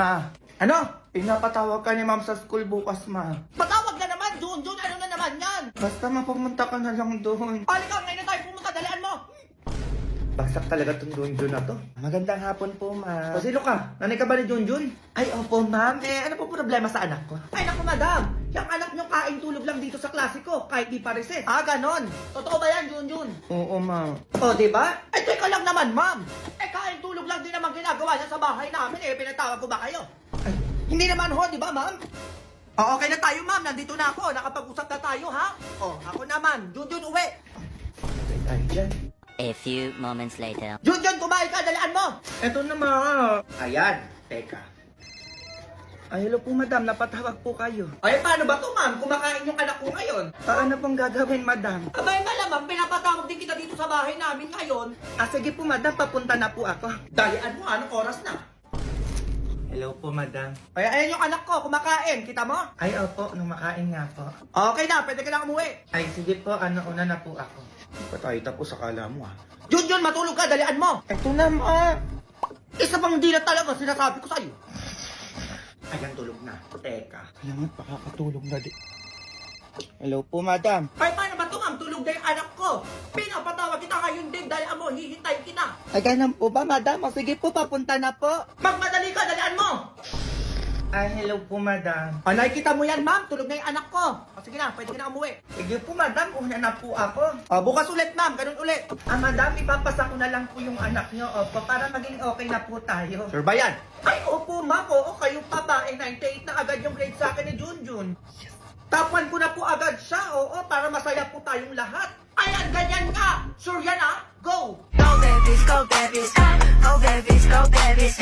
Ma, ano? Pinapatawag ka ni ma'am sa school bukas, ma. Patawag na naman, Jun! Jun, ano na naman yan? Basta mapumunta ka na lang doon. Halika, ngayon na tayo pumunta, dalian mo! Bagsak talaga tong Junjun na to. Magandang hapon po, ma. O, sino ka? Nanay ka ba ni Junjun? Ay, opo, ma'am. Eh, ano po problema sa anak ko? Ay naku, madam! Yung anak nyo kain tulog lang dito sa klase ko, kahit di pa reset. Ah, ganon. Totoo ba yan, Jun Jun? Oo, ma. O, di ba? Ay, teka lang naman, ma'am. Kain tulog lang din naman ginagawa niya sa bahay namin. Eh, pinatawag ko ba kayo? Ay, Hindi naman ho, di ba, ma'am? O, okay na tayo, ma'am. Nandito na ako. Nakapag-usap na tayo, ha? O, ako naman. Jun Jun, uwi. patay tayo dyan. A few moments later. Jun Jun, kumain ka. Dalian mo. Eto na, ma. Ayan. Teka. Ay, hello po, madam. Napatawag po kayo. Ay, paano ba to, ma'am? Kumakain yung anak ko ngayon. Paano pong gagawin, madam? Abay, malamang pinapatawag din kita dito sa bahay namin ngayon. Ah, sige po, madam. Papunta na po ako. Dalian mo, anong oras na? Hello po, madam. Ay, ayan yung anak ko, kumakain. Kita mo? Ay, opo. Nung makain nga po. Okay na, pwede ka na umuwi. Ay, sige po. Ano, una na po ako. Pa tayo tapos akala mo, ah. Jun Jun, matulog ka, dalian mo. Eto na, ma. Isa pang di na talaga sinasabi ko sa'yo. Ayan, tulog na. Teka. Kailangan pakakatulog na di. Hello po, madam. Ay, paano ba ito, ma'am? Tulog na yung anak ko. Pinapatawag kita ngayon din, dalian mo, hihintayin kita. Ay, ganun po ba, madam? O, sige po, papunta na po. Magmadali ka, dalian mo. Ay, hello po, madam. Ah, nakikita mo yan, ma'am. Tulog na yung anak ko. O, sige na, pwede ka na umuwi. Sige po, madam. Una na po ako. Ah, bukas ulit, ma'am. Ganun ulit. Ah, madam, ipapasa ko na lang po yung anak nyo, opo, para maging okay na po tayo. Sure ba yan? Ay, opo, ma'am, oo, kayong babae, 98 na agad yung grade sa akin ni Junjun. Tapuan ko na po agad siya, oo, para masaya po tayong lahat. Ayan, ganyan nga. Sure yan, ah. Go! Go babies, go babies, go babies, go babies.